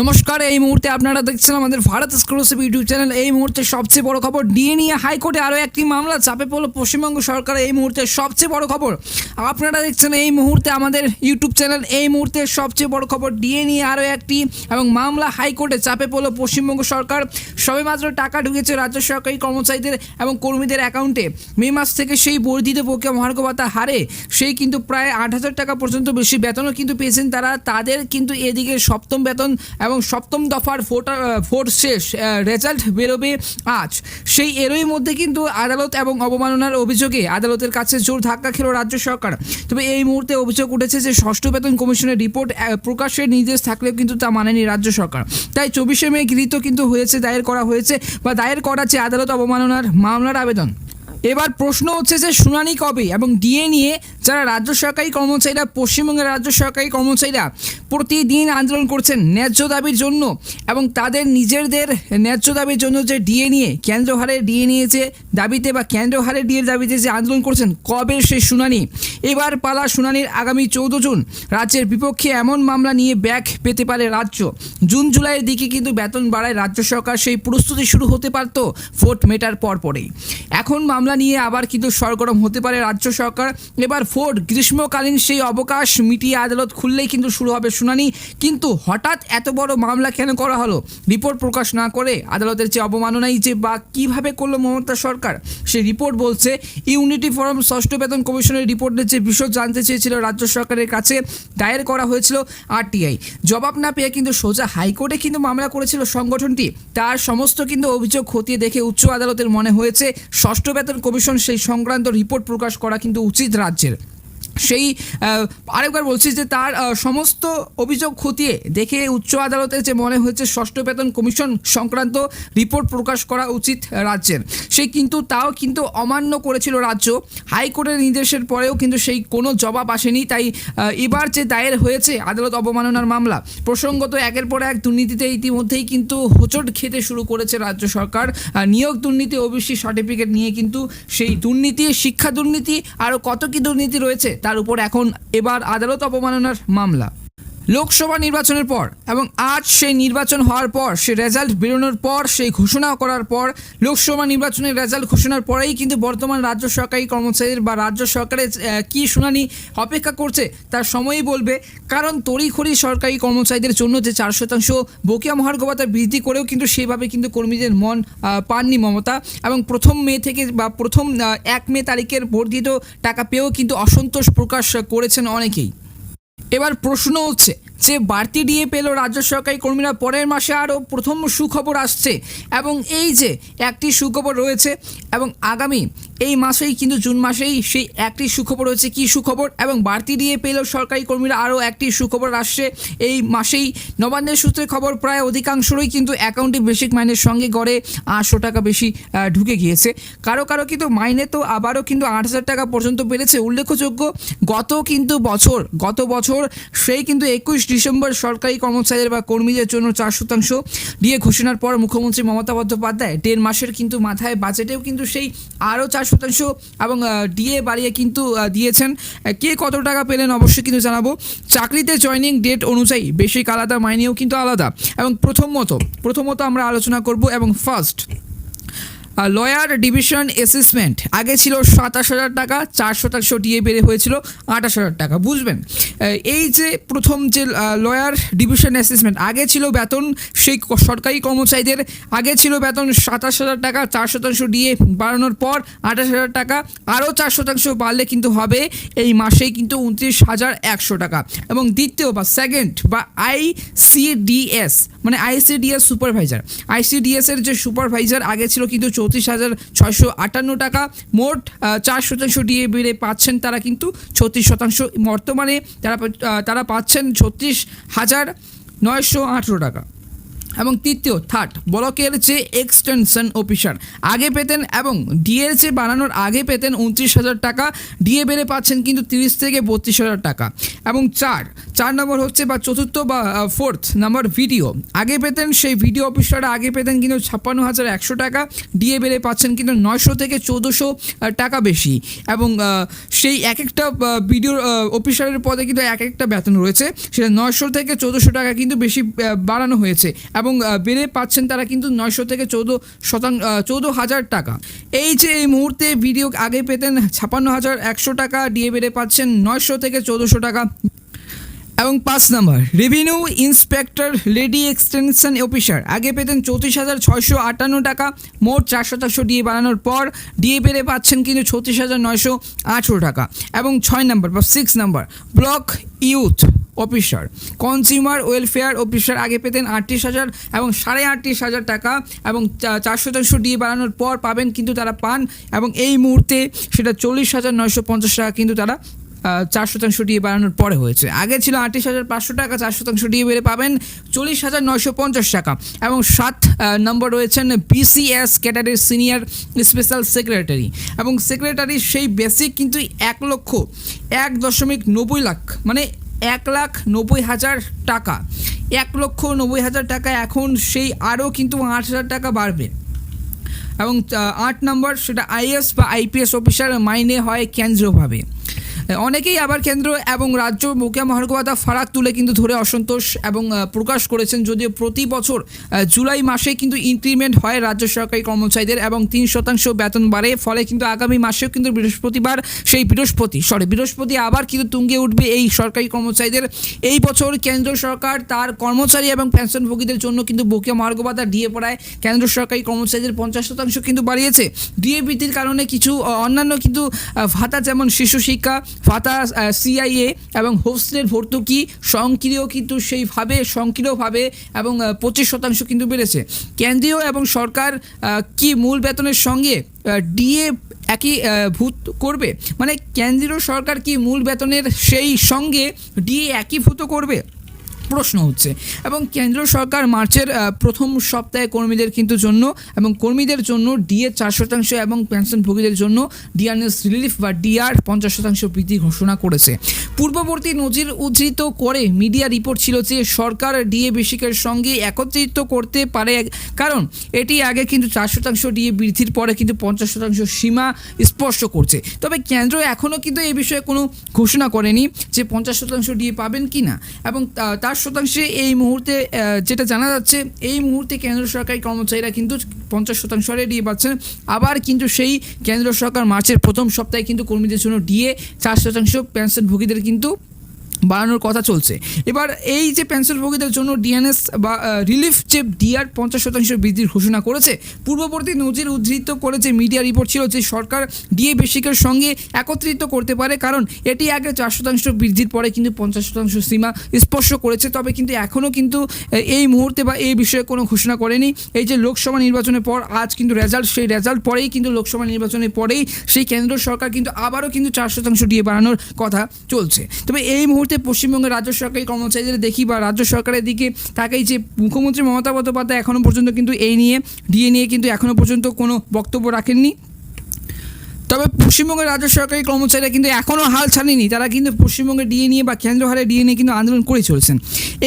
নমস্কার, এই মুহূর্তে আপনারা দেখছেন আমাদের ভারত এক্সক্লুসিভ ইউটিউব চ্যানেল। এই মুহূর্তে সবচেয়ে বড় খবর ডিএ নিয়ে হাইকোর্টে আরও একটি মামলা চাপে পড়ল পশ্চিমবঙ্গ সরকার এই মুহূর্তে সবচেয়ে বড় খবর, আপনারা দেখছেন এই মুহূর্তে আমাদের ইউটিউব চ্যানেল। এই মুহূর্তে সবচেয়ে বড় খবর ডিএ নিয়ে আরও একটি এবং মামলা হাইকোর্টে চাপে পড়ল পশ্চিমবঙ্গ সরকার। সবেমাত্র টাকা ঢুকেছে রাজ্য সরকারি কর্মচারীদের এবং কর্মীদের অ্যাকাউন্টে। মে মাস থেকে সেই বর্ধিত বকেয়া মহার্ঘ ভাতা হারে, সেই কিন্তু প্রায় আট হাজার টাকা পর্যন্ত বেশি বেতনও কিন্তু পেয়েছেন তারা। তাদের কিন্তু এদিকে সপ্তম বেতন এবং সপ্তম দফার ভোটার ভোট শেষ রেজাল্ট বেরোবে আজ। সেই এরই মধ্যে কিন্তু আদালত এবং অবমাননার অভিযোগে আদালতের কাছে জোর ধাক্কা খেল রাজ্য সরকার। তবে এই মুহূর্তে অভিযোগ উঠেছে যে ষষ্ঠ বেতন কমিশনের রিপোর্ট প্রকাশের নির্দেশ থাকলেও কিন্তু তা মানেনি রাজ্য সরকার। তাই চব্বিশে মে গৃহীত কিন্তু হয়েছে, দায়ের করা হয়েছে বা দায়ের করা যে আদালত অবমাননার মামলার আবেদন। এবার প্রশ্ন হচ্ছে যে শুনানি কবে এবং ডিএ নিয়ে যারা রাজ্য সরকারি কর্মচারীরা, পশ্চিমবঙ্গের রাজ্য সরকারি কর্মচারীরা প্রতিদিন আন্দোলন করছেন ন্যায্য দাবির জন্য এবং তাদের নিজেদের ন্যায্য দাবির জন্য যে ডিএ নিয়ে, কেন্দ্র হারে ডিএ নিয়ে যে দাবিতে বা কেন্দ্র হারে ডিএর দাবিতে যে আন্দোলন করছেন, কবে সেই শুনানি? এবার পালা শুনানির আগামী চৌদ্দ জুন রাজ্যের বিপক্ষে এমন মামলা নিয়ে ব্যাক পেতে পারে রাজ্য। জুন জুলাইয়ের দিকে কিন্তু বেতন বাড়ায় রাজ্য সরকার সেই প্রস্তুতি শুরু হতে পারত, ভোট মেটার পর পরেই এখন মামলা নিয়ে আবার কিন্তু সরগরম হতে পারে রাজ্য সরকার। এবার ভোট গ্রীষ্মকালীন সেই অবকাশ মিটিয়ে আদালত খুললেই কিন্তু শুরু হবে শুনানি। কিন্তু হঠাৎ এত বড় মামলা কেন করা হলো? রিপোর্ট প্রকাশ না করে আদালতের যে অবমাননাই যে বা কীভাবে করল মমতা সরকার, সেই রিপোর্ট বলছে, ইউনিটি ফোরাম ষষ্ঠ বেতন কমিশনের রিপোর্টের যে বিষয় জানতে চেয়েছিল রাজ্য সরকারের কাছে, দায়ের করা হয়েছিল আরটিআই। জবাব না পেয়ে কিন্তু সোজা হাইকোর্টে কিন্তু মামলা করেছিল সংগঠনটি। তার সমস্ত কিন্তু অভিযোগ খতিয়ে দেখে উচ্চ আদালতের মনে হয়েছে, ষষ্ঠ বেতন কমিশন সেই সংক্রান্ত রিপোর্ট প্রকাশ করা কিন্তু উচিত রাজ্যের। সেই আরেকবার বলছি যে তার সমস্ত অভিযোগ খতিয়ে দেখে উচ্চ আদালতে যে মনে হয়েছে ষষ্ঠ বেতন কমিশন সংক্রান্ত রিপোর্ট প্রকাশ করা উচিত রাজ্যের। সেই কিন্তু তাও কিন্তু অমান্য করেছিল রাজ্য। হাইকোর্টের নির্দেশের পরেও কিন্তু সেই কোনো জবাব আসেনি। তাই এবার যে দায়ের হয়েছে আদালত অবমাননার মামলা, প্রসঙ্গত একের পর এক দুর্নীতিতে ইতিমধ্যেই কিন্তু হোঁচট খেতে শুরু করেছে রাজ্য সরকার। নিয়োগ দুর্নীতি, ওবিসি সার্টিফিকেট নিয়ে কিন্তু সেই দুর্নীতি, শিক্ষা দুর্নীতি আরও কত কি দুর্নীতি রয়েছে তার উপর এখন এবার আদালত অবমাননার মামলা। লোকসভা নির্বাচনের পর এবং আজ সেই নির্বাচন হওয়ার পর সেই রেজাল্ট বেরোনোর পর, সেই ঘোষণা করার পর, লোকসভা নির্বাচনের রেজাল্ট ঘোষণার পরেই কিন্তু বর্তমান রাজ্য সরকারি কর্মচারীর বা রাজ্য সরকারের কি শুনানি অপেক্ষা করছে তার সময়ই বলবে। কারণ তড়িখড়ি সরকারি কর্মচারীদের জন্য যে চার শতাংশ বকেয়া মহার্ঘ ভাতা বৃদ্ধি করেও কিন্তু সেভাবে কিন্তু কর্মীদের মন পাননি মমতা। এবং প্রথম মে থেকে বা প্রথম এক মে তারিখের বর্ধিত টাকা পেয়েও কিন্তু অসন্তোষ প্রকাশ করেছেন অনেকেই। এবার প্রশ্ন হচ্ছে, যে বাড়তি ডিএ পেল রাজ্য সরকারি কর্মীরা পরের মাসে আরও প্রথম সুখবর আসছে এবং এই যে একটি সুখবর রয়েছে এবং আগামী এই মাসেই কিন্তু জুন মাসেই সেই একটি সুখবর রয়েছে। কি সুখবর? এবং বাড়তি দিয়ে পেল সরকারি কর্মীরা আরও একটি সুখবর আসছে। এই মাসেই নবান্নের সূত্রে খবর, প্রায় অধিকাংশরই কিন্তু অ্যাকাউন্টে বেসিক মাইনের সঙ্গে গড়ে আটশো টাকা বেশি ঢুকে গিয়েছে। কারও কারও কিন্তু মাইনে তো আবারও কিন্তু আট হাজার টাকা পর্যন্ত বেড়েছে। উল্লেখযোগ্য, গত কিন্তু বছর, গত বছর সেই কিন্তু একুশ ডিসেম্বর সরকারি কর্মচারীদের বা কর্মীদের জন্য চার শতাংশ দিয়ে ঘোষণার পর মুখ্যমন্ত্রী মমতা বন্দ্যোপাধ্যায় দেড় মাসের কিন্তু মাথায় বাজেটেও কিন্তু সেই আরও চার শতাংশ এবং ডিএ বাড়িয়ে কিন্তু দিয়েছেন। কে কত টাকা পেলেন অবশ্যই কিন্তু জানাব। চাকরিতে জয়নিং ডেট অনুযায়ী বেশিক আলাদা মাইনেও কিন্তু আলাদা। এবং প্রথমত প্রথমত আমরা আলোচনা করব এবং ফার্স্ট লয়ার ডিভিশন অ্যাসেসমেন্ট আগে ছিল সাতাশ হাজার টাকা, চার শতাংশ ডিএ বেড়ে হয়েছিল আঠাশ হাজার টাকা, বুঝবেন? এই যে প্রথম যে লয়ার ডিভিশন অ্যাসেসমেন্ট আগে ছিল বেতন সেই সরকারি কর্মচারীদের, আগে ছিল বেতন সাতাশ হাজার টাকা, চার শতাংশ ডিএ বাড়ানোর পর আঠাশ হাজার টাকা, আরও চার শতাংশ বাড়লে কিন্তু হবে এই মাসেই কিন্তু উনত্রিশ হাজার একশো টাকা। এবং দ্বিতীয় বা সেকেন্ড বা আইসিডিএস মানে আইসিডিএস সুপারভাইজার আইসিডিএসের যে সুপারভাইজার আগে ছিল কিন্তু চৌত্রিশ হাজার ছয়শো আটান্ন টাকা। মোট চার শতাংশ ডিএ বেড়ে পাচ্ছেন তারা কিন্তু ছত্রিশ শতাংশ বর্তমানে। তারা তারা পাচ্ছেন ছত্রিশ হাজার নয়শো আঠেরো টাকা। এবং তৃতীয় থার্ড ব্লকের যে এক্সটেনশন অফিসার আগে পেতেন এবং ডিএর যে বানানোর আগে পেতেন উনত্রিশ হাজার টাকা ডিএ বেড়ে পাচ্ছেন কিন্তু তিরিশ থেকে বত্রিশ হাজার টাকা। এবং চার চার নম্বর হচ্ছে বা চতুর্থ বা ফোর্থ নাম্বার ভিডিও আগে পেতেন সেই ভিডিও অফিসাররা আগে পেতেন কিন্তু ছাপ্পান্ন হাজার একশো টাকা ডিএ বেড়ে পাচ্ছেন কিন্তু নয়শো থেকে চৌদ্দশো টাকা বেশি। এবং সেই এক একটা ভিডিও অফিসারের পদে কিন্তু এক একটা বেতন রয়েছে, সেটা নয়শো থেকে চৌদ্দশো টাকা কিন্তু বেশি বাড়ানো হয়েছে। এবং বেড়ে পাচ্ছেন তারা কিন্তু নয়শো থেকে চৌদ্দ শতাংশ চৌদ্দ হাজার টাকা। এই যে এই মুহূর্তে ভিডিও আগে পেতেন ছাপান্ন হাজার একশো টাকা ডিএ বেড়ে পাচ্ছেন নয়শো থেকে চৌদ্দশো টাকা। এবং পাঁচ নম্বর, revenue inspector lady extension officer. আগে পেতেন চৌত্রিশ হাজার ছয়শো আটান্ন টাকা, মোট চার শতাংশ ডিএ বাড়ানোর পর ডিএ বেড়ে পাচ্ছেন কিন্তু ছত্রিশ হাজার নয়শো আঠেরো টাকা। এবং ছয় নম্বর বা সিক্স নম্বর, block youth. Officer. Consumer welfare officer আগে পেতেন আটত্রিশ হাজার এবং সাড়ে আটত্রিশ হাজার টাকা এবং চার শতাংশ ডিএ বাড়ানোর পর পাবেন কিন্তু তারা পান এবং এই মুহূর্তে সেটা চল্লিশ হাজার নয়শো পঞ্চাশ টাকা কিন্তু তারা চার শতাংশ ডিএ বাড়ানোর পরে হয়েছে। আগে ছিল আটত্রিশ হাজার পাঁচশো টাকা চার শতাংশ ডিএ বেড়ে পাবেন চল্লিশ হাজার নয়শো পঞ্চাশ টাকা এবং সাত নম্বর রয়েছেন বিসিএস ক্যাডারের সিনিয়র স্পেশাল সেক্রেটারি এবং সেক্রেটারির সেই বেসিক কিন্তু এক লক্ষ এক দশমিক নব্বই লাখ মানে এক লাখ নব্বই হাজার টাকা। এক লক্ষ নব্বই হাজার টাকা এখন সেই আরও কিন্তু আট হাজার টাকা বাড়বে। এবং আট নম্বর সেটা আইএস বা আইপিএস অফিসার মাইনে হয় কেন্দ্রীয়ভাবে। অনেকেই আবার কেন্দ্র এবং রাজ্য মুখিয়া মহার্ঘভাতা ফারাক তুলে কিন্তু ধরে অসন্তোষ এবং প্রকাশ করেছেন। যদিও প্রতি বছর জুলাই মাসে কিন্তু ইনক্রিমেন্ট হয় রাজ্য সরকারি কর্মচারীদের এবং তিন শতাংশ বেতন বাড়ে। ফলে কিন্তু আগামী মাসেও কিন্তু বৃহস্পতিবার, সেই বৃহস্পতি সরি বৃহস্পতি আবার কিন্তু তুঙ্গে উঠবে এই সরকারি কর্মচারীদের। এই বছর কেন্দ্র সরকার তার কর্মচারী এবং পেনশনভোগীদের জন্য কিন্তু বকেয়া মহার্ঘ ভাতা ডিএ পড়ায়। কেন্দ্র সরকারি কর্মচারীদের পঞ্চাশ শতাংশ কিন্তু বাড়িয়েছে। ডিএ বৃদ্ধির কারণে কিছু অন্যান্য কিন্তু ভাতা যেমন শিশু শিক্ষা ভাতা সিআইএ এবং হোস্টেলের ভর্তুকি সংক্রিয় কিন্তু সেইভাবে সংক্রিয়ভাবে এবং পঁচিশ শতাংশ কিন্তু বেড়েছে। কেন্দ্রীয় এবং সরকার কি মূল বেতনের সঙ্গে ডিএ একই ভূত করবে? মানে কেন্দ্রীয় সরকার কি মূল বেতনের সেই সঙ্গে ডিএ একীভূত করবে? প্রশ্ন হচ্ছে এবং কেন্দ্র সরকার মার্চের প্রথম সপ্তাহে কর্মীদের কিন্তু জন্য এবং কর্মীদের জন্য ডিএ চার শতাংশ এবং পেনশনভোগীদের জন্য ডিআরএস রিলিফ বা ডিআর পঞ্চাশ শতাংশ বৃদ্ধি ঘোষণা করেছে। পূর্ববর্তী নজির উদ্ধৃত করে মিডিয়া রিপোর্ট ছিল যে সরকার ডিএ বেসিকের সঙ্গে একত্রিত করতে পারে, কারণ এটি আগে কিন্তু চার শতাংশ ডিএ বৃদ্ধির পরে কিন্তু পঞ্চাশ শতাংশ সীমা স্পর্শ করছে। তবে কেন্দ্র এখনও কিন্তু এই বিষয়ে কোনো ঘোষণা করেনি যে পঞ্চাশ শতাংশ ডিএ পাবেন কি না এবং তা- তার শতাংশে এই মুহূর্তে যেটা জানা যাচ্ছে, এই মুহূর্তে কেন্দ্র সরকারি কর্মচারীরা কিন্তু পঞ্চাশ শতাংশ হারে ডিএ পাচ্ছেন। আবার কিন্তু সেই কেন্দ্র সরকার মার্চের প্রথম সপ্তাহে কিন্তু কর্মীদের জন্য ডিএ চার শতাংশ পেনশনভোগীদের কিন্তু বাড়ানোর কথা চলছে। এবার এই যে পেনশনভোগীদের জন্য ডিএনএস বা রিলিফ যে ডিআর পঞ্চাশ শতাংশ বৃদ্ধির ঘোষণা করেছে, পূর্ববর্তী নজির উদ্ধৃত করে যে মিডিয়া রিপোর্ট ছিল যে সরকার ডিএ বেসিকের সঙ্গে একত্রিত করতে পারে, কারণ এটি আগে চার শতাংশ বৃদ্ধির পরে কিন্তু পঞ্চাশ শতাংশ সীমা স্পর্শ করেছে, তবে কিন্তু এখনও কিন্তু এই মুহূর্তে বা এই বিষয়ে কোনো ঘোষণা করেনি। এই যে লোকসভা নির্বাচনের পর আজ কিন্তু রেজাল্ট সেই রেজাল্ট পরেই কিন্তু লোকসভা নির্বাচনের পরেই সেই কেন্দ্র সরকার কিন্তু আবারও কিন্তু চার শতাংশ ডিএ বাড়ানোর কথা চলছে। তবে এই মুহূর্তে পশ্চিমবঙ্গের রাজ্য সরকারি কর্মচারীদের দেখি বা রাজ্য সরকারের দিকে তাকেই যে মুখ্যমন্ত্রী মমতা বন্দ্যোপাধ্যায় এখনও পর্যন্ত কিন্তু এই নিয়ে ডিএ নিয়ে কিন্তু এখনও পর্যন্ত কোনো বক্তব্য রাখেননি। তবে পশ্চিমবঙ্গের রাজ্য সরকারি কর্মচারীরা কিন্তু এখনও হাল ছাড়েনি। তারা কিন্তু পশ্চিমবঙ্গের ডিএ নিয়ে বা কেন্দ্র হারে ডিএ নিয়ে কিন্তু আন্দোলন করে চলেছেন।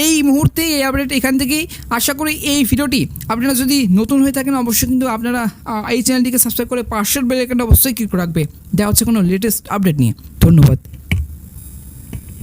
এই মুহূর্তে এই আপডেট এখান থেকেই আশা করি এই ভিডিওটি আপনারা যদি নতুন হয়ে থাকেন, অবশ্যই কিন্তু আপনারা এই চ্যানেলটিকে সাবস্ক্রাইব করে পার্শ্বের বেল আইকনটা অবশ্যই ক্লিক রাখবে। দেওয়া হচ্ছে কোনো লেটেস্ট আপডেট নিয়ে। ধন্যবাদ।